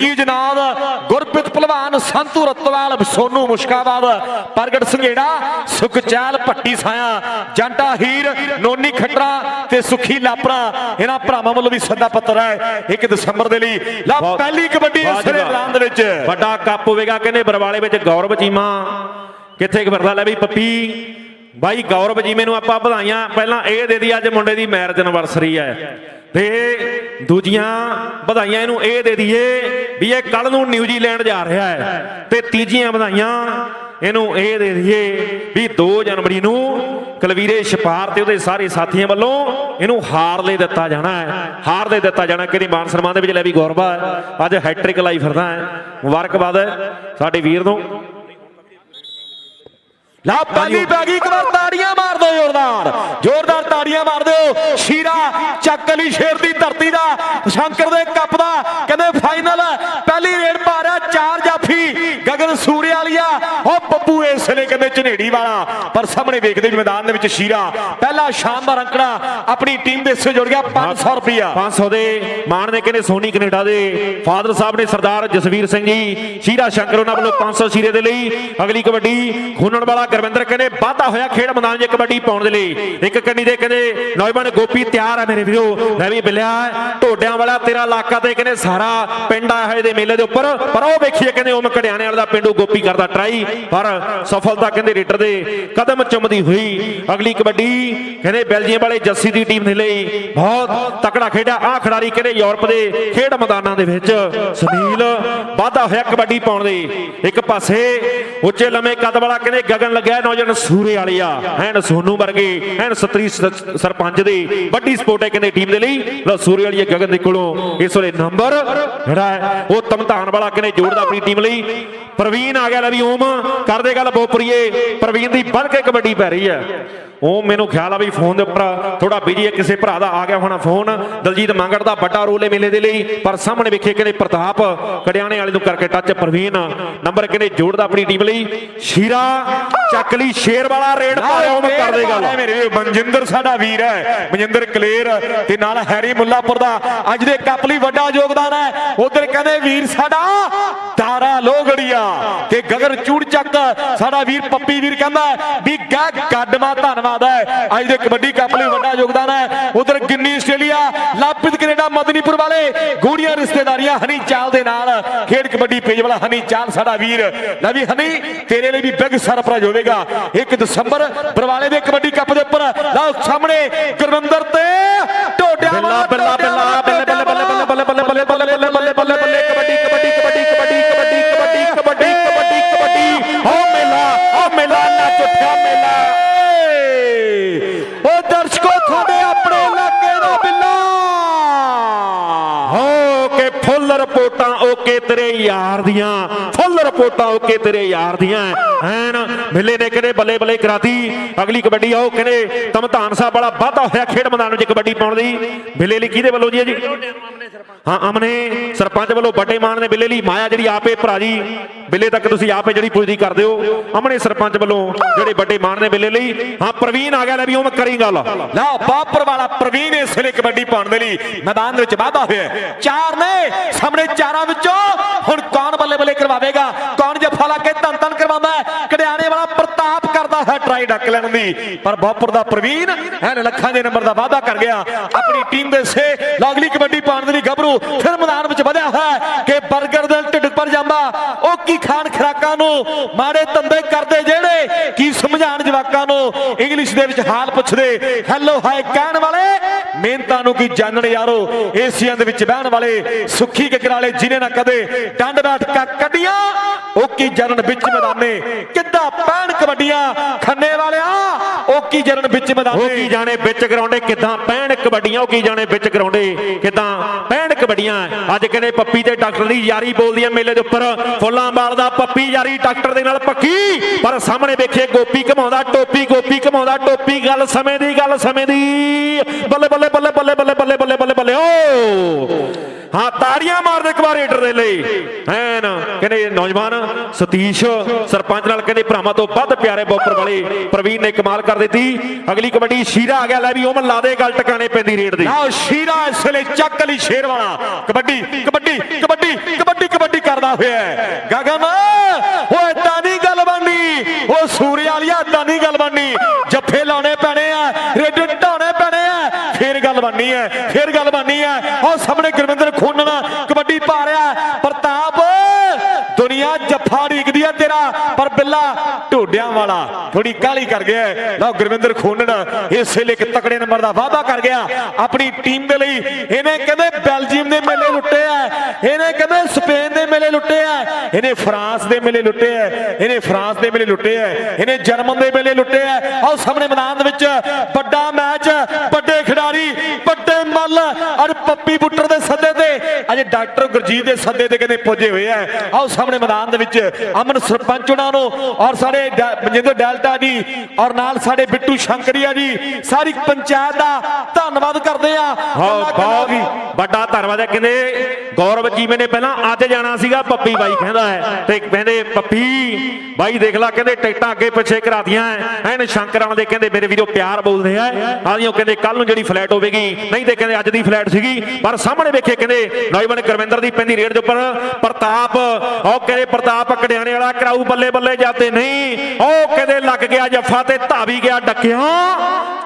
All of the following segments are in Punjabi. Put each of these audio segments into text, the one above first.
ਕੀ ਜਨਾਬ ਗੁਰਪ੍ਰੀਤ ਪਹਿਲਵਾਨ ਸੰਤੂ ਰਤਵਾਲ ਸੋਨੂ ਮੁਸ਼ਕਾਬਾਦ ਪ੍ਰਗਟ ਸੰਘੇੜਾ ਸੁਖਚੈਲ ਭੱਟੀ ਸਾਇਆ ਜੰਟਾ ਹੀਰ ਨੋਨੀ ਖੱਟਰਾ ਤੇ ਸੁਖੀ ਲਾਪਰਾ। ਇਹਨਾਂ ਭਰਾਵਾਂ ਵੱਲੋਂ ਵੀ ਸੱਦਾ ਪੱਤਰ ਹੈ 1 ਦਸੰਬਰ ਦੇ ਲਈ। ਲਾ ਪਹਿਲੀ ਕਬੱਡੀ ਇਸ ਜੀ। ਮੈਦਾਨ ਦੇ ਵਿੱਚ। ਵੱਡਾ ਕੱਪ ਹੋਵੇਗਾ ਕਹਿੰਦੇ ਬਰਵਾਲੇ ਵਿੱਚ ਗੌਰਵ ਚੀਮਾ। ਕਿੱਥੇ ਫਿਰਦਾ ਲੈ ਵੀ ਪੱਪੀ। ਬਾਈ ਗੌਰਵ ਜੀਮੇ ਨੂੰ ਆਪਾਂ ਵਧਾਈਆਂ। ਪਹਿਲਾਂ ਇਹ ਦੇ ਦੀ ਅੱਜ ਮੁੰਡੇ ਦੀ ਮੈਰਿਜ ਐਨਵਰਸਰੀ ਹੈ। ਤੇ ਦੂਜੀਆਂ ਵਧਾਈਆਂ ਇਹਨੂੰ ਇਹ ਦੇ ਦਈਏ ਵੀ ਇਹ ਕੱਲ ਨੂੰ ਨਿਊਜ਼ੀਲੈਂਡ ਜਾ ਰਿਹਾ ਹੈ ਤੇ ਤੀਜੀਆਂ ਵਧਾਈਆਂ ਇਹਨੂੰ ਇਹ ਦੇ ਦਈਏ ਵੀ 2 ਜਨਵਰੀ ਨੂੰ ਕਲਵੀਰੇ ਛਪਾਰ ਤੇ ਉਹਦੇ ਸਾਰੇ ਸਾਥੀਆਂ ਵੱਲੋਂ ਇਹਨੂੰ ਹਾਰ ਲੈ ਦਿੱਤਾ ਜਾਣਾ ਹੈ। ਹਾਰ ਦੇ ਦਿੱਤਾ ਜਾਣਾ, ਕਿਹੜੀ ਮਾਨ ਸਨਮਾਨ ਦੇ ਵਿੱਚ ਲੈ ਵੀ ਗੌਰਵਾ ਹੈ। ਅੱਜ ਹੈਟ੍ਰਿਕ ਲਾਈ ਫਿਰਦਾ ਹੈ। ਮੁਬਾਰਕਬਾਦ ਹੈ ਸਾਡੇ ਵੀਰ ਨੂੰ। ਲਾ ਪਹਿਲੀ ਪੈ ਗਈ ਇੱਕ ਵਾਰ ਤਾੜੀਆਂ ਮਾਰ ਦਿਓ ਜ਼ੋਰਦਾਰ। ਜ਼ੋਰਦਾਰ ਤਾੜੀਆਂ ਮਾਰ ਦਿਓ। ਸ਼ੀਰਾ ਚੱਕ ਅਲੀ ਸ਼ੇਰ ਦੀ ਧਰਤੀ ਦਾ ਸ਼ੰਕਰ ਦੇ ਕੱਪ ਦਾ ਕਹਿੰਦੇ ਫਾਈਨਲ ਪਹਿਲੀ ਰੇਡ ਪਾ ਰਿਹਾ ਚਾਰ ਜਾਫੀ ਗਗਨ ਸੂਰੇ ਵਾਲੀਆ ਉਹ ਬੱਬੂ ਇਸ ਵੇਲੇ ਕਹਿੰਦੇ ਝਨੇੜੀ ਵਾਲਾ। ਪਰ ਸਾਹਮਣੇ ਵੇਖਦੇ ਵੀ ਮੈਦਾਨ ਦੇ ਵਿੱਚ ਸ਼ੀਰਾ। ਪਹਿਲਾ ਸ਼ਾਨਦਾਰ ਅੰਕੜਾ ਆਪਣੀ ਟੀਮ ਦੇ ਹਿੱਸੇ ਜੁੜ ਗਿਆ 500 ਰੁਪਿਆ 500 ਦੇ ਮਾਣ ਨੇ ਕਹਿੰਦੇ ਸੋਨੀ ਕੈਨੇਡਾ ਦੇ ਫਾਦਰ ਸਾਹਿਬ ਨੇ ਸਰਦਾਰ ਜਸਵੀਰ ਸਿੰਘ ਜੀ ਸ਼ੀਰਾ ਸ਼ੰਕਰ ਉਹਨਾਂ ਵੱਲੋਂ 500 ਸ਼ੀਰੇ ਦੇ ਲਈ। ਅਗਲੀ ਕਬੱਡੀ ਖੂਨਣ ਵਾਲਾ ਗੁਰਵਿੰਦਰ ਕਹਿੰਦੇ ਵਾਧਾ ਹੋਇਆ ਖੇਡ ਮੈਦਾਨ 'ਚ ਕਬੱਡੀ ਪਾਉਣ ਦੇ ਲਈ। ਇੱਕ ਕੰਨੀ ਦੇ ਕਹਿੰਦੇ ਨੌਜਵਾਨ ਗੋਪੀ ਤਿਆਰ ਹੈ ਮੇਰੇ ਵੀਰੋ ਲੈ ਵੀ ਬਿਲਿਆ। ਢੋਡਿਆਂ ਵਾਲਾ ਤੇਰਾ ਇਲਾਕਾ ਤੇ ਕਹਿੰਦੇ ਸਾਰਾ ਪਿੰਡ ਆਇਆ ਹੋਏ ਦੇ ਮੇਲੇ ਦੇ ਉੱਪਰ। ਪਰ ਉਹ ਵੇਖੀਏ ਕਹਿੰਦੇ ਉਹ ਕੜਿਆਣੇ ਵਾਲਾ ਦਾ ਪਿੰਡੂ ਗੋਪੀ ਕਰਦਾ ਟਰਾਈ। ਪਰ ਸਫਲਤਾ ਕਹਿੰਦੇ ਰੇਡਰ ਦੇ ਕਦਮ ਚੁੰਮਦੀ ਹੋਈ ਅਗਲੀ ਕਬੱਡੀ ਕਹਿੰਦੇ ਬੈਲਜੀਅਮ ਵਾਲੇ ਜੱਸੀ ਦੀ ਟੀਮ ਦੇ ਲਈ ਬਹੁਤ ਤਕੜਾ ਖੇਡਿਆ ਆ ਖਿਡਾਰੀ ਕਹਿੰਦੇ ਯੂਰਪ ਦੇ ਖੇਡ ਮੈਦਾਨਾਂ ਦੇ ਵਿੱਚ ਸੁਨੀਲ ਵਾਧਾ ਹੋਇਆ ਕਬੱਡੀ ਪਾਉਣ ਦੇ। ਇੱਕ ਪਾਸੇ ਉੱਚੇ ਲੰਮੇ ਕੱਦ ਵਾਲਾ ਕਹਿੰਦੇ ਗਗਨ ਲੱਗਿਆ ਨੌਜਵਾਨ ਸੂਰੇ ਵਾਲਿਆ। ਐਨ ਸੋਨੂ ਵਰਗੇ, ਐਨ ਸਤਰੀ ਸਰਪੰਚ ਦੇ ਵੱਡੀ ਸਪੋਰਟ ਹੈ ਕਹਿੰਦੇ ਟੀਮ ਦੇ ਲਈ। ਲਓ ਸੂਰੇ ਵਾਲੀਆ ਗਗਨ ਦੇ ਕੋਲੋਂ ਇਸ ਵੇਲੇ ਨੰਬਰ ਜਿਹੜਾ ਹੈ, ਉਹ ਤਮਤਾਨ ਵਾਲਾ ਕਹਿੰਦੇ ਜੋੜਦਾ ਆਪਣੀ ਟੀਮ ਲਈ। ਪ੍ਰਵੀਨ ਆ ਗਿਆ ਲੈ ਵੀ ਓਮ, ਕਰਦੇ ਗੱਲ ਬੋਪਰੀਏ। ਪ੍ਰਵੀਨ ਦੀ ਵੱਧ ਕੇ ਕਬੱਡੀ ਪੈ ਰਹੀ ਹੈ। ਉਹ ਮੈਨੂੰ ਖਿਆਲ ਆ ਵੀ ਫੋਨ ਦੇ ਉੱਪਰ ਥੋੜਾ ਬਿਜ਼ੀ ਹੈ ਕਿਸੇ ਭਰਾ ਦਾ ਆ ਗਿਆ ਹੋਣਾ ਫੋਨ। ਦਲਜੀਤ ਮੰਗੜ ਦਾ ਵੱਡਾ ਰੋਲ ਮੇਲੇ ਦੇ ਲਈ ਪਰ ਸਾਹਮਣੇ ਵੇਖੇ ਕਹਿੰਦੇ ਪ੍ਰਤਾਪ ਕੜਿਆਣੇ ਵਾਲੇ ਨੂੰ ਕਰਕੇ ਟੱਚ ਪ੍ਰਵੀਨ। ਨੰਬਰ ਕਹਿੰਦੇ ਜੋੜਦਾ ਆਪਣੀ ਟੀਮ ਲਈ? ਸ਼ੀਰਾ ਚੱਕਲੀ ਸ਼ੇਰ ਵਾਲਾ ਰੇਡ ਪਾਇਆ ਉਹ ਕਰ ਦੇ ਗੱਲ। ਮੇਰੇ ਵੀਰ ਮਨਜਿੰਦਰ ਸਾਡਾ ਵੀਰ ਹੈ ਮਨਜਿੰਦਰ ਕਲੇਰ ਤੇ ਨਾਲ ਹੈਰੀ ਮੁੱਲਾਪੁਰ ਦਾ। ਅੱਜ ਦੇ ਕੱਪ ਲਈ ਵੱਡਾ ਯੋਗਦਾਨ ਹੈ। ਉਧਰ ਕਹਿੰਦੇ ਵੀਰ ਸਾਡਾ ਤੇ ਚੂੜ ਚੱਕ ਸਾਡਾ ਵੀਰ ਪੱਪੀ ਵੀਰ ਕਹਿੰਦਾ ਵੀ ਗਾ ਗੱਡਮਾ ਧੰਨਵਾਦ ਹੈ। ਅੱਜ ਦੇ ਕਬੱਡੀ ਕੱਪ ਲਈ ਵੱਡਾ ਯੋਗਦਾਨ ਹੈ। ਉਧਰ ਗਿੰਨੀ ਆਸਟ੍ਰੇਲੀਆ ਲਾਪਿਤ ਕੈਨੇਡਾ, ਮਦਨੀਪੁਰ ਵਾਲੇ ਗੂੜੀਆਂ ਰਿਸ਼ਤੇਦਾਰੀਆਂ ਹਨੀ ਚਾਲ ਦੇ ਨਾਲ ਖੇਡ ਕਬੱਡੀ ਪੇਜ ਵਾਲਾ ਹਨੀ ਚਾਲ ਸਾਡਾ ਵੀਰ। ਲੈ ਵੀ ਹਨੀ, ਤੇਰੇ ਲਈ ਵੀ ਬਿਗ ਸਰਪ੍ਰਾਈਜ਼ ਹੋਵੇਗਾ। 1 ਦਸੰਬਰ ਬਰਵਾਲੇ ਦੇ ਕਬੱਡੀ ਕੱਪ ਦੇ ਉੱਪਰ। ਲਓ ਸਾਹਮਣੇ ਗੁਰਵਿੰਦਰ ਤੇ ਢੋਡਿਆਂ ਵਾਲਾ ਰਿਪੋਰਟਾਂ ਓਕੇ ਤੇਰੇ ਯਾਰ ਦੀਆਂ। ਫੁੱਲ ਰਿਪੋਰਟਾਂ ਓਕੇ ਤੇਰੇ ਯਾਰ ਦੀਆਂ। ਐਨ ਮਿਲੇ ਨੇ ਕਹਿੰਦੇ ਬੱਲੇ ਬੱਲੇ ਕਰਾਤੀ? ਅਗਲੀ ਕਬੱਡੀ ਆਓ ਕਹਿੰਦੇ ਤਮਤਾਨ ਸਾਹਿਬ ਵਾਲਾ ਵਾਧਾ ਹੋਇਆ ਖੇਡ ਮੈਦਾਨ ਵਿੱਚ ਕਬੱਡੀ ਪਾਉਣ ਦੀ ਬਿੱਲੇ ਲਈ ਕਿਹਦੇ ਵੱਲੋਂ ਜੀ ਜੀ ਹਾਂ ਅਮਨੇ ਸਰਪੰਚ ਵੱਲੋਂ ਵੱਡੇ ਮਾਨ ਨੇ ਬਿੱਲੇ ਲਈ ਮਾਇਆ ਜਿਹੜੀ ਆਪੇ ਭਰਾ ਜੀ। ਬਿੱਲੇ ਤੱਕ ਤੁਸੀਂ ਆਪੇ ਜਿਹੜੀ ਪੁੱਜਦੀ ਕਰਦੇ ਹੋ ਅਮਨੇ ਸਰਪੰਚ ਵੱਲੋਂ ਜਿਹੜੇ ਵੱਡੇ ਮਾਨ ਨੇ ਬਿੱਲੇ ਲਈ। ਹਾਂ, ਪ੍ਰਵੀਨ ਆ ਗਿਆ ਲੈ ਵੀ ਉਹ ਮੈਂ ਕਰੀ ਗੱਲ। ਲਓ ਬਾਪਰ ਵਾਲਾ ਪ੍ਰਵੀਨ ਇਸ ਵੇਲੇ ਕਬੱਡੀ ਪਾਉਣ ਦੇ ਲਈ ਮੈਦਾਨ ਦੇ ਵਿੱਚ ਵਾਧਾ ਹੋਇਆ ਚਾਰ ਨੇ ਸਾਹਮਣੇ ਚਾਰਾਂ ਵਿੱਚੋਂ। ਹੁਣ ਕੌਣ ਬੱਲੇ ਬੱਲੇ ਕਰਵਾਵੇਗਾ? ਕੌਣ ਜੱਫਾ ਲਾ ਕੇ ਧੰਨ ਧੰਨ ਕਰਵਾਉਂਦਾ ਕੜਿਆਣੇ ਵਾਲਾ ਪ੍ਰਤਾਪ ਕਰਦਾ ਹੈ ਟਰਾਈ ਡੱਕ ਲੈਣ ਦੀ ਪਰ ਬਾਪੁਰ ਦਾ ਪ੍ਰਵੀਨ ਐਨ ਲੱਖਾਂ ਦੇ ਨੰਬਰ ਦਾ ਵਾਧਾ ਕਰ ਗਿਆ। ਆਪਣੀ ਟੀਮ ਦੇ ਸੇ ਲਾਗਲੀ ਕਬੱਡੀ ਪਾਉਣ ਦੇ ਲਈ ਗੱਭਰੂ ਫਿਰ ਮੈਦਾਨ ਵਿੱਚ ਵਧਿਆ ਹੈ ਕਿ 버ਗਰ ਦੇ ਢਿੱਡ ਪਰ ਜਾਂਦਾ। ਉਹ ਕੀ ਖਾਣ ਖਰਾਕਾਂ ਨੂੰ ਮਾੜੇ ਧੰਦੇ ਕਰਦੇ ਜਿਹੜੇ, ਕੀ ਸਮਝਾਣ ਜਵਾਕਾਂ ਨੂੰ? ਇੰਗਲਿਸ਼ ਦੇ ਵਿੱਚ ਹਾਲ ਪੁੱਛਦੇ ਹੈਲੋ ਹਾਈ ਕਹਿਣ ਵਾਲੇ ਮਿਹਨਤਾਂ ਨੂੰ ਕੀ ਜਾਣਨ ਯਾਰੋ? ਏਸੀਆ ਦੇ ਵਿੱਚ ਬਹਿਣ ਵਾਲੇ, ਸੁੱਖੀ ਕਕਰਾਲੇ ਜਿਨੇ ਨਾ ਕਦੇ ਡੰਡ ਬੈਠਕਾਂ ਕੱਢੀਆਂ ਉਹ ਕੀ ਜਨਨ ਵਿੱਚ ਮੈਦਾਨੇ? ਕਿੱਦਾਂ ਪੈਣ ਕਬੱਡੀਆਂ ਖੰਨੇ ਵਾਲਿਆ ਉਹ ਕੀ ਜਨਨ ਵਿੱਚ ਉਹ ਕੀ ਮੈਦਾਨੇ ਜਾਣੇ ਵਿੱਚ ਗਰਾਉਂਡੇ ਕਿਦਾਂ ਪੈਣ ਕਬੱਡੀਆਂ ਉਹ ਕੀ ਜਾਣੇ ਵਿੱਚ ਗਰਾਉਂਡੇ ਕਿਦਾਂ ਪੈਣ ਕਬੱਡੀਆਂ ਅੱਜ ਕਹਿੰਦੇ ਪੱਪੀ ਤੇ ਡਾਕਟਰ ਦੀ ਯਾਰੀ ਬੋਲਦੀ ਆ ਮੇਲੇ ਦੇ ਉੱਪਰ ਫੁੱਲਾਂ ਬਾਲਦਾ ਪੱਪੀ ਯਾਰੀ ਡਾਕਟਰ ਦੇ ਨਾਲ ਪੱਕੀ ਪਰ ਸਾਹਮਣੇ ਵੇਖੇ ਗੋਪੀ ਘਮਾਉਂਦਾ ਟੋਪੀ ਗੋਪੀ ਘਮਾਉਂਦਾ ਟੋਪੀ ਗੱਲ ਸਮੇਂ ਦੀ ਗੱਲ ਸਮੇਂ ਦੀ ਬੱਲੇ ਬੱਲੇ ਬੱਲੇ ਬੱਲੇ ਬੱਲੇ ਬੱਲੇ ਬੱਲੇ ਬੱਲੇ ਬੱਲੇ ਓ ਹਾਂ, ਤਾੜੀਆਂ ਮਾਰਦੇ ਇੱਕ ਵਾਰ ਰੇਡਰ ਦੇ ਲਈ। ਐਨ, ਕਹਿੰਦੇ ਨੌਜਵਾਨ ਸਤੀਸ਼ ਸਰਪੰਚ ਨਾਲ ਕਹਿੰਦੇ ਭਰਾਵਾਂ ਤੋਂ ਵੱਧ ਪਿਆਰੇ ਬੋਪਰ ਵਾਲੇ ਪ੍ਰਵੀਨ ਨੇ ਕਮਾਲ ਕਰ ਦਿੱਤੀ। ਅਗਲੀ ਕਬੱਡੀ ਸ਼ੀਰਾ ਆ ਗਿਆ, ਲੈ ਵੀ ਉਹ ਲਾ ਦੇ ਗੱਲ ਟਿਕਾਣੇ ਪੈਂਦੀ ਰੇਡ ਦੀ। ਲਓ, ਸ਼ੀਰਾ ਇਸ ਵੇਲੇ ਚੱਕ ਲਈ ਸ਼ੇਰ ਵਾਲਾ। ਕਬੱਡੀ ਕਬੱਡੀ ਕਬੱਡੀ ਕਬੱਡੀ ਕਬੱਡੀ ਕਰਦਾ ਹੋਇਆ ਗਗਨ ਉਹ ਏਦਾਂ ਨਹੀਂ ਗੱਲ ਬਣਨੀ ਉਹ ਸੂਰਿਆ ਵਾਲੀਆ ਏਦਾਂ ਨਹੀਂ ਗੱਲ ਬਣਨੀ ਜੱਫੇ ਲਾਉਣੇ ਪੈਣੇ ਆ ਰੇਡ ਢਾਉਣੇ ਪੈਣੇ ਆ ਫੇਰ ਗੱਲ ਬਣਨੀ ਹੈ ਫੇਰ ਗੱਲ ਬਣਨੀ ਹੈ। ਉਹ ਸਾਹਮਣੇ ਗੁਰਵਿੰਦਰ ਖੋਨਣਾ ਕਬੱਡੀ ਪਾ ਰਿਹਾ ਦੁਨੀਆ ਢੀਕਦੀ ਆ ਤੇਰਾ, ਪਰ ਬਿੱਲਾ ਢੋਡਿਆਂ ਵਾਲਾ। ਥੋੜੀ ਕਾਲੀ ਕਰ ਗਿਆ ਲਓ ਗੁਰਵਿੰਦਰ ਖੋਨਣ ਇਸ ਵੇਲੇ ਇੱਕ ਤਕੜੇ ਨੰਬਰ ਦਾ ਵਾਅਦਾ ਕਰ ਗਿਆ। ਆਪਣੀ ਟੀਮ ਦੇ ਲਈ ਇਹਨੇ ਕਹਿੰਦੇ ਬੈਲਜੀਅਮ ਦੇ ਮੇਲੇ ਲੁੱਟੇ ਆ। ਇਹਨੇ ਕਹਿੰਦੇ ਸਪੇਨ ਦੇ ਮੇਲੇ ਲੁੱਟੇ ਆ। ਇਹਨੇ ਫਰਾਂਸ ਦੇ ਮੇਲੇ ਲੁੱਟੇ ਆ। ਇਹਨੇ ਫਰਾਂਸ ਦੇ ਮੇਲੇ ਲੁੱਟੇ ਆ। ਇਹਨੇ ਜਰਮਨ ਦੇ ਮੇਲੇ ਲੁੱਟੇ ਆ। ਆਓ ਸਾਹਮਣੇ ਮੈਦਾਨ ਦੇ ਵਿੱਚ ਵੱਡਾ ਮੈਚ, ਵੱਡੇ ਖਿਡਾਰੀ, ਵੱਡੇ ਮੱਲ ਔਰ ਪੱਪੀ ਬੁੱਟਰ ਦੇ ਸੱਦੇ ਤੇ। ਅਜੇ ਡਾਕਟਰ ਗੁਰਜੀਤ ਦੇ ਸੱਦੇ ਤੇ ਕਹਿੰਦੇ ਪੁੱਜੇ ਹੋਏ ਆ। ਆਓ ਸਾਹਮਣੇ ਮੈਦਾਨ ਦੇ ਵਿੱਚ ਅਮਨ ਸਰਪੰਚ ਉਹਨਾਂ ਨੂੰ ਔਰ ਸਾਡੇ ਮਨਜਿੰਦਰ ਡੈਲਟਾ ਜੀ ਔਰ ਨਾਲ ਸਾਡੇ ਬਿੱਟੂ ਸ਼ੰਕਰੀਆ ਜੀ, ਸਾਰੀ ਪੰਚਾਇਤ ਦਾ ਧੰਨਵਾਦ ਕਰਦੇ ਆ ਹਾਂ, ਬਹੁਤ ਦੀ। ਵੱਡਾ ਧੰਨਵਾਦ ਹੈ। ਕਹਿੰਦੇ ਗੌਰਵ ਜੀਵੇ ਨੇ ਪਹਿਲਾਂ ਅੱਜ ਜਾਣਾ ਸੀਗਾ, ਪੱਪੀ ਬਾਈ ਕਹਿੰਦਾ ਹੈ ਤੇ ਕਹਿੰਦੇ, ਪੱਪੀ ਬਾਈ ਦੇਖ ਲੈ, ਕਹਿੰਦੇ ਟਿਕਟਾਂ ਅੱਗੇ ਪਿੱਛੇ ਕਰਾਤੀਆਂ ਐਨ ਸ਼ੰਕਰਾਂ ਦੇ ਕਹਿੰਦੇ, ਮੇਰੇ ਵੀਰੋ ਪਿਆਰ ਬੋਲਦੇ ਆ। ਆਦੀਆਂ ਕਹਿੰਦੇ ਕੱਲ ਨੂੰ ਜਿਹੜੀ ਫਲੈਟ ਹੋਵੇਗੀ, ਨਹੀਂ ਤੇ ਕਹਿੰਦੇ, ਅੱਜ ਦੀ ਫਲੈਟ ਸੀਗੀ। ਪਰ ਸਾਹਮਣੇ ਵੇਖੇ, ਕਹਿੰਦੇ, ਨੌਜਵਾਨ ਗੁਰਵਿੰਦਰ ਦੀ ਪੈਂਦੀ ਰੇਡ ਦੇ ਉੱਪਰ ਪ੍ਰਤਾਪ, ਉਹ ਕਹਿੰਦੇ, ਪ੍ਰਤਾਪ ਕੜਿਆਣੇ ਵਾਲਾ ਕਰਾਊ ਬੱਲੇ ਬੱਲੇ ਜਾਂਦੇ ਨਹੀਂ। ਉਹ ਕਹਿੰਦੇ ਲੱਗ ਗਿਆ ਜੱਫਾ ਤੇ ਧਾਵੀ ਗਿਆ ਡੱਕਿਆ।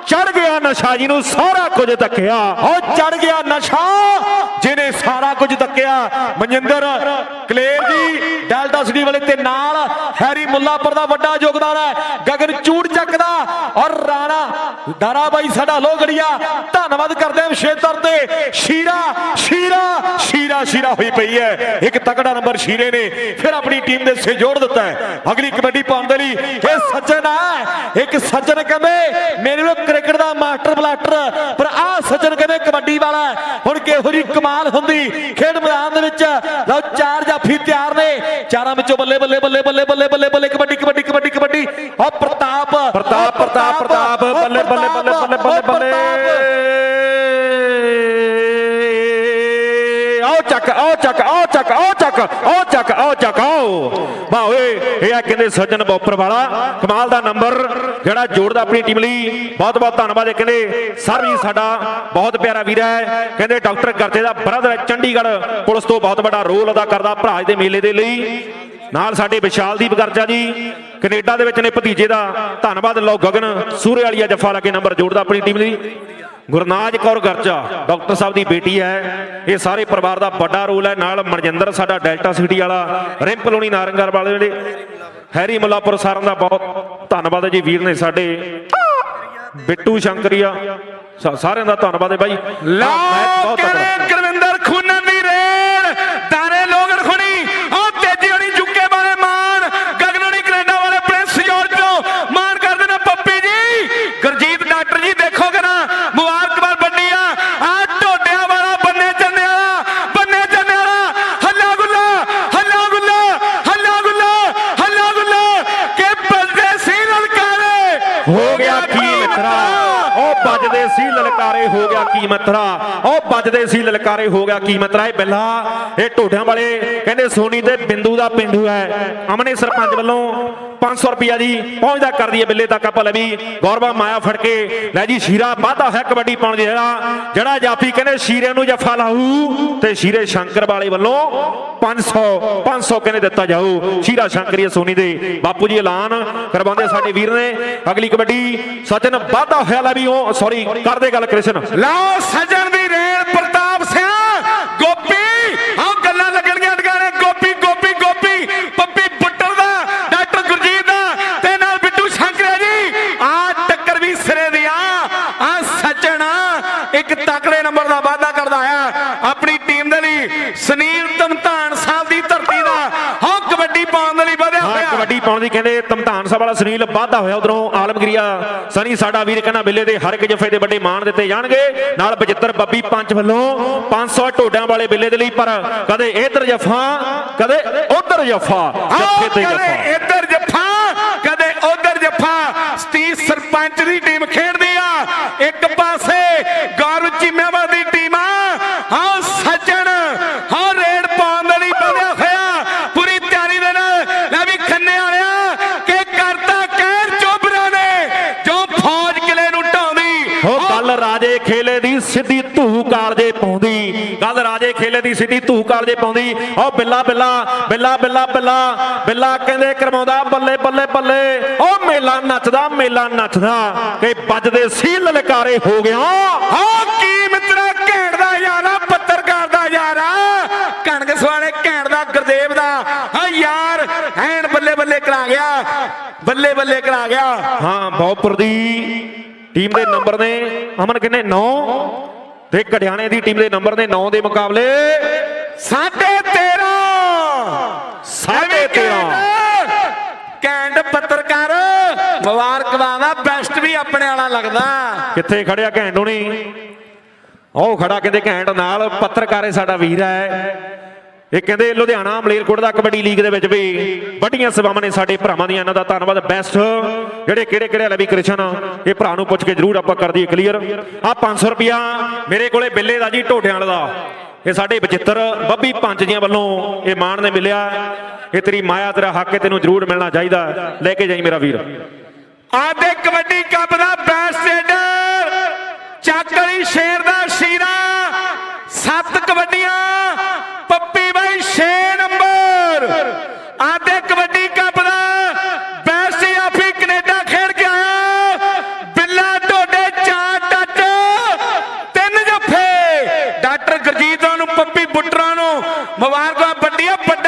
ਚੜ ਗਿਆ ਨਸ਼ਾ ਜੀ ਨੂੰ ਸਾਰਾ ਕੁਝ ਤੱਕਿਆ ਉਹ ਚੜ ਗਿਆ ਨਸ਼ਾ ਜਿਹਨੇ ਸਾਰਾ ਕੁਝ ਤੱਕਿਆ ਮਨਜਿੰਦਰ ਕਲੇਰ ਜੀ, ਡੈਲਟਾ ਸਿਟੀ ਵਾਲੇ ਤੇ ਨਾਲ ਹੈਰੀ ਮੁੱਲਾਪੁਰ ਦਾ ਵੱਡਾ ਯੋਗਦਾਨ ਹੈ, ਗਗਨ ਚੂੜ ਚੱਕ ਔਰ ਰਾਣਾ ਦਾਰਾ ਬਾਈ ਸਾਡਾ ਲੋਗੜੀਆ ਧੰਨਵਾਦ ਕਰਦੇ ਹਾਂ ਵਿਸ਼ੇਸ਼ ਤੇ, ਸ਼ੀਰਾ ਸ਼ੀਰਾ ਸ਼ੀਰਾ ਸ਼ੀਰਾ ਹੋਈ ਪਈ ਹੈ। ਇੱਕ ਤਕੜਾ ਨੰਬਰ ਸ਼ੀਰੇ ਨੇ, ਫਿਰ ਆਪਣੀ ਟੀਮ ਦੇ ਸੇ ਜੋੜ ਦਿੱਤਾ ਹੈ। ਅਗਲੀ ਕਬੱਡੀ ਪਾਉਣ ਦੇ ਲਈ ਇਹ ਸੱਜਣ ਹੈ, ਇੱਕ ਸੱਜਣ ਕਹਿੰਦੇ ਮੇਰੇ ਨੂੰ ਕ੍ਰਿਕਟ ਦਾ ਮਾਸਟਰ ਬਲਾਸਟਰ ਸੱਜਣ ਕਹਿੰਦੇ ਕਬੱਡੀ ਵਾਲਾ। ਹੁਣ ਕਿਹੋ ਜੀ ਕਮਾਲ ਹੁੰਦੀ ਖੇਡ ਮੈਦਾਨ ਦੇ ਵਿੱਚ ਲਓ ਚਾਰ ਜਾਫੀ ਤਿਆਰ ਨੇ ਚਾਰਾਂ ਵਿੱਚੋਂ ਬੱਲੇ ਬੱਲੇ ਬੱਲੇ ਬੱਲੇ ਬੱਲੇ ਬੱਲੇ ਬੱਲੇ ਕਬੱਡੀ ਕਬੱਡੀ ਕਬੱਡੀ ਕਬੱਡੀ ਉਹ ਪ੍ਰਤਾਪ ਪ੍ਰਤਾਪ ਪ੍ਰਤਾਪ ਪ੍ਰਤਾਪ ਬੱਲੇ ਬੱਲੇ ਬੱਲੇ ਬੱਲੇ ਬੱਲੇ ਬੱਲੇ। ਆਓ ਚੱਕ ਆਓ ਚੱਕ ਆਓ ਚੱਕ ਆਓ ਚੱਕ ਆਓ ਚੱਕ ਆਓ ਚੱਕ, ਆਓ। ਵਾਹ ਓਏ, ਇਹ ਆ ਕਹਿੰਦੇ ਸੱਜਣ ਬੋਪਰ ਵਾਲਾ। ਕਮਾਲ ਦਾ ਨੰਬਰ ਜਿਹੜਾ ਜੋੜਦਾ ਆਪਣੀ ਟੀਮ ਲਈ। ਬਹੁਤ ਬਹੁਤ ਧੰਨਵਾਦ ਇਹ ਕਹਿੰਦੇ। ਸਰ ਵੀ ਸਾਡਾ ਬਹੁਤ ਪਿਆਰਾ ਵੀਰ ਹੈ। ਕਹਿੰਦੇ ਡਾਕਟਰ ਗਰਜੇ ਦਾ ਬ੍ਰਦਰ ਚੰਡੀਗੜ੍ਹ। ਪੁਲਿਸ ਤੋਂ ਬਹੁਤ ਵੱਡਾ ਰੋਲ ਅਦਾ ਕਰਦਾ ਭਰਾਜ ਦੇ ਮੇਲੇ ਦੇ ਲਈ। ਨਾਲ ਸਾਡੇ ਵਿਸ਼ਾਲਦੀਪ ਗਰਜਾ ਜੀ, ਕੈਨੇਡਾ ਦੇ ਵਿੱਚ ਨੇ ਭਤੀਜੇ ਦਾ। ਧੰਨਵਾਦ ਲਓ ਗਗਨ। ਸੂਰੇ ਵਾਲੀਆ ਜੱਫਾ ਲਾ ਕੇ ਨੰਬਰ ਜੋੜਦਾ ਆਪਣੀ ਟੀਮ ਲਈ। ਗੁਰਨਾਜ ਕੌਰ ਗਰਜਾ ਡਾਕਟਰ ਸਾਹਿਬ ਦੀ ਬੇਟੀ ਹੈ। ਇਹ ਸਾਰੇ ਪਰਿਵਾਰ ਦਾ ਵੱਡਾ ਰੋਲ ਹੈ। ਨਾਲ ਮਨਜਿੰਦਰ ਸਾਡਾ ਡੈਲਟਾ ਸਿਟੀ ਵਾਲਾ ਰਿੰਪ ਲੋਣੀ ਨਾਰੰਗਰ ਵਾਲੇ ਜਿਹੜੇ ਹੈਰੀ ਮੁੱਲਾਪੁਰ ਸਾਰਿਆਂ ਦਾ ਬਹੁਤ ਧੰਨਵਾਦ ਹੈ ਜੀ ਵੀਰ ਨੇ ਸਾਡੇ। ਬਿੱਟੂ ਸ਼ੰਕਰੀਆ ਸਾਰਿਆਂ ਦਾ ਧੰਨਵਾਦ ਹੈ ਬਾਈ। ਲਓ ਬਹੁਤ ਤਕੜਾ। ਕਹਿੰਦੇ ਗੁਰਵਿੰਦਰ ਖੁੰਨਨ ਦੀ ਰੇਡ ਦਾਰੇ ਲੋਗੜ ਖੁਣੀ ਉਹ ਤੇਜੀ ਹੋਣੀ ਜੁੱਕੇ ਵਾਲੇ ਮਾਨ ਗਗਨੋਣੀ ਕੈਨੇਡਾ ਵਾਲੇ ਪ੍ਰਿੰਸ ਜਾਰਜ ਨੂੰ ਮਾਨ ਕਰਦੇ ਨੇ ਪੱਪੀ ਜੀ ਗੁਰਜੀਤ ਡਾਕਟਰ ਜੀ ਦੇਖੋਗੇ ਨਾ ਮੁਬਾਰਕਬਾਦ ਬੰਨੀ ਆ ਆ ਢੋਡਿਆਂ ਵਾਲਾ ਬੰਨੇ ਚੰਨੇ ਵਾਲਾ ਬੰਨੇ ਚੰਨੇ ਵਾਲਾ ਹੱਲਾ ਗੁੱਲਾ ਹੱਲਾ ਗੁੱਲਾ ਹੱਲਾ ਗੁੱਲਾ ਹੱਲਾ ਗੁੱਲਾ ਕਿ ਬੰਦੇ ਸੀ ਲਲਕਾਰੇ ਹੋ ਗਿਆ ਕੀ ਮਿੱਤਰਾ ਉਹ ਵੱਜਦੇ ਸੀ ਲਲਕਾਰੇ ਹੋ ਗਿਆ ਕੀ ਮਿੱਤਰਾ ਉਹ ਵੱਜਦੇ ਸੀ ਲਲਕਾਰੇ ਹੋ ਗਿਆ ਕੀ ਮਿੱਤਰਾ ਇਹ ਬਿੱਲਾ, ਇਹ ਢੋਡਿਆਂ ਵਾਲੇ, ਕਹਿੰਦੇ ਸੋਨੀ ਤੇ ਬਿੰਦੂ ਦਾ ਪਿੰਡੂ ਹੈ। ਅਮਨੇ ਸਰਪੰਚ ਵੱਲੋਂ 500 ਰੁਪਿਆ ਜੀ ਪਹੁੰਚਦਾ ਕਰ ਦਈਏ ਬਿੱਲੇ ਤੱਕ ਆਪਾਂ ਲੈ ਗੌਰਵਾ ਮਾਇਆ ਫੜ ਕੇ ਲੈ ਜੀ, ਸ਼ੀਰਾ ਵਾਧਾ ਹੈ ਕਬੱਡੀ ਪਾਉਣ ਜਿਹੜਾ ਜਿਹੜਾ ਜਾਫੀ ਕਹਿੰਦੇ ਸ਼ੀਰੇ ਨੂੰ ਜੱਫਾ ਲਾਹੂ ਤੇ ਸ਼ੀਰੇ ਸ਼ੰਕਰ ਵਾਲੇ ਵੱਲੋਂ 500 500 ਕਹਿੰਦੇ ਦਿੱਤਾ ਜਾਊ। ਸ਼ੀਰਾ ਸ਼ੰਕਰੀਆ ਸੋਨੀ ਦੇ ਬਾਪੂ ਜੀ ਐਲਾਨ ਕਰਵਾਉਂਦੇ ਸਾਡੇ ਵੀਰ ਨੇ। ਅਗਲੀ ਕਬੱਡੀ ਸਚਨ ਵਾਧਾ ਹੋਇਆ ਲੈ ਵੀ ਉਹ ਸੌਰੀ ਕਰਦੇ ਗੱਲ ਕ੍ਰਿਸ਼ਨ। ਲਓ ਸਜਣ ਦੀ ਰੇਲ ਪ੍ਰਤਾਪ ਸਿੰਘ ਗੋਪੀ ਆਹ ਗੱਲਾਂ ਲੱਗਣਗੀਆਂ ਟਿਕਾਣੇ ਗੋਪੀ ਗੋਪੀ ਗੋਪੀ ਪੱਪੀ ਬੁੱਟਰ ਦਾ ਡਾਕਟਰ ਗੁਰਜੀਤ ਦਾ ਤੇ ਨਾਲ ਬਿੱਟੂ ਸ਼ੰਕਰਿਆ ਜੀ ਆ ਟੱਕਰ ਵੀ ਸਿਰੇ ਦੀ ਆ ਆ ਸੱਜਣ ਇੱਕ ਤਕੜੇ ਨੰਬਰ ਦਾ ਵਾਅਦਾ ਕਰਦਾ ਆ ਆਪਣੀ ਟੀਮ ਦੇ ਲਈ ਸੁਨੀਲ ਧਮਧਾਨ ਸਾਹਿਬ ਦੀ ਧਰਤੀ ਦਾ ਹਾਂ ਕਬੱਡੀ ਪਾਉਣ ਦੀ ਕਹਿੰਦੇ, ਧਮਧਾਨ ਸਾਹਿਬ ਵਾਲਾ ਸੁਨੀਲ ਵਾਧਾ ਹੋਇਆ ਉਧਰੋਂ ਆਲਮਗੀਰੀਆ। ਸਨੀ ਸਾਡਾ ਵੀਰ ਕਹਿੰਦਾ ਬਿੱਲੇ ਦੇ ਹਰ ਇੱਕ ਜਫੇ ਦੇ ਵੱਡੇ ਮਾਣ ਦਿੱਤੇ ਜਾਣਗੇ। ਨਾਲ 75 ਬੱਬੀ ਪੰਚ ਵੱਲੋਂ 500 ਢੋਡਾਂ ਵਾਲੇ ਬਿੱਲੇ ਦੇ ਲਈ ਪਰ ਕਦੇ ਇਧਰ ਜਫਾ, ਕਦੇ ਉਧਰ ਜਫਾ, ਜੱਫੇ ਤੇ ਕਦੇ ਜਫਾ ਇੱਧਰ ਜੱਫਾ, ਕਦੇ ਉਧਰ ਜੱਫਾ। ਸਤੀਸ਼ ਸਰਪੰਚ ਦੀ ਟੀਮ ਖੇਡ ਆ ਇੱਕ ਪਾਸੇ ਗੌਰਵ ਚੀਮੇਵਾਲ ਦੀ ਟੀਮ ਆ ਹਾਂ ਸੱਜਣ ਹਾਂ ਰੇਡ ਪਾਉਣ ਦੇ ਲਈ ਬੰਦਿਆ ਹੋਇਆ ਪੂਰੀ ਤਿਆਰੀ ਦੇ ਨਾਲ ਲੈ ਵੀ ਖੰਨੇ ਵਾਲਿਆ ਕਿ ਕਰਤਾ ਕਹਿਰ ਚੋਬਰਾ ਨੇ ਜੋ ਫੌਜ ਕਿਲੇ ਨੂੰ ਢਾਉਂਦੀ ਹੋ ਗੱਲ ਰਾਜੇ ਖੇਲੇ ਦੀ ਸਿੱਧੀ ਧੂ ਕਾਲਜੇ ਪਾਉਂਦੀ। ਗੱਲ ਰਾਜੇ ਖੇਲੇ ਦੀ ਸਿੱਧੀ ਧੂ ਕਾਲਜੇ ਪਾਉਂਦੀ। ਉਹ ਬਿੱਲਾ ਬਿੱਲਾ ਬਿੱਲਾ ਬਿੱਲਾ ਬਿੱਲਾ ਬਿੱਲਾ ਕਹਿੰਦੇ ਕਰਮਾਉਂਦਾ, ਬੱਲੇ ਬੱਲੇ ਬੱਲੇ। ਉਹ ਮੇਲਾ ਨੱਚਦਾ ਮੇਲਾ ਨੱਚਦਾ। ਕਿ ਵੱਜਦੇ ਸੀ ਲਲਕਾਰੇ ਹੋ ਗਿਆ। ਹਾਂ ਕੀ ਮਿੱਤਰਾ ਘੈਂਟ ਦਾ ਯਾਰਾ ਪੱਤਰਕਾਰ ਦਾ ਯਾਰਾ ਕਣਕ ਸਵਾਲੇ ਘੈਂਟ ਦਾ, ਗੁਰਦੇਵ ਦਾ। ਹਾਂ ਯਾਰ, ਐਨ ਬੱਲੇ ਬੱਲੇ ਕਰਾ ਗਿਆ। ਬੱਲੇ ਬੱਲੇ ਕਰਾ ਗਿਆ। ਹਾਂ ਬਹੁਪੁਰ ਦੀ ਟੀਮ ਦੇ ਨੰਬਰ ਨੇ ਅਮਨ ਕਿੰਨੇ? 9 ਤੇ ਕੜਿਆਣੇ ਦੀ ਟੀਮ ਦੇ ਨੰਬਰ ਨੇ 9 ਦੇ ਮੁਕਾਬਲੇ ਸਾਢੇ 13 ਸਾਢੇ 13 ਕੈਂਡ ਪੱਤਰਕਾਰ ਮੁਬਾਰਕਬਾਦ ਬੈਸਟ ਵੀ ਆਪਣੇ ਵਾਲਾ ਲੱਗਦਾ। ਕਿੱਥੇ ਖੜਿਆ ਘੈਂਟ ਹੋਣੀ? ਉਹ ਖੜਾ ਕਹਿੰਦੇ ਘੈਂਟ ਨਾਲ ਪੱਤਰਕਾਰੇ ਸਾਡਾ ਵੀਰ ਹੈ। ਇਹ ਕਹਿੰਦੇ ਲੁਧਿਆਣਾ ਮਲੇਰਕੋਟ ਦਾ ਕਬੱਡੀ ਲੀਗ ਦੇ ਵਿੱਚ ਵੀ ਵੱਡੀਆਂ ਸੇਵਾਵਾਂ ਨੇ ਸਾਡੇ ਭਰਾਵਾਂ ਦੀਆਂ। ਇਹਨਾਂ ਦਾ ਧੰਨਵਾਦ। ਬੈਸਟ ਜਿਹੜੇ ਕਿਹੜੇ ਕਿਹੜੇ ਵਾਲੇ ਵੀ ਕ੍ਰਿਸ਼ਨ, ਇਹ ਭਰਾ ਨੂੰ ਪੁੱਛ ਕੇ ਜਰੂਰ ਆਪਾਂ ਕਰ ਦਈਏ ਕਲੀਅਰ ਆ 500 ਰੁਪਿਆ ਮੇਰੇ ਕੋਲੇ ਬਿੱਲੇ ਦਾ ਜੀ, ਢੋਡਿਆਂ ਵਾਲੇ ਦਾ। ਇਹ ਸਾਡੇ ਬਚਿੱਤਰ ਬੱਬੀ ਪੰਜ ਜੀਆਂ ਵੱਲੋਂ ਇਹ ਮਾਣ ਨੇ ਮਿਲਿਆ। ਇਹ ਤੇਰੀ ਮਾਇਆ, ਤੇਰਾ ਹੱਕ ਹੈ ਤੈਨੂੰ ਜਰੂਰ ਮਿਲਣਾ ਚਾਹੀਦਾ। ਲੈ ਕੇ ਜਾਈ ਮੇਰਾ ਵੀਰ। ਆਦੇ ਕਬੱਡੀ ਕੱਪ ਦਾ ਬੈਸਟ ਰੇਡਰ ਚੱਕਲੀ ਸ਼ੇਰ ਸੱਤ ਕਬੱਡੀਆਂ ਪੱਪੀ ਬਾਈ 6 ਨੰਬਰ ਆਦੇ ਕਬੱਡੀ ਕੱਪ ਦਾ ਬੈਸਟ ਆਫੀ ਕੈਨੇਡਾ ਖੇਡ ਕੇ ਆਇਆ ਬਿੱਲਾ ਢੋਡੇ ਚਾਰ ਟੱਚ ਤਿੰਨ ਜੱਫੇ ਡਾਕਟਰ ਗੁਰਜੀਤ ਨੂੰ ਪੱਪੀ ਬੁੱਟਰਾਂ ਨੂੰ ਮੁਬਾਰਕਾਂ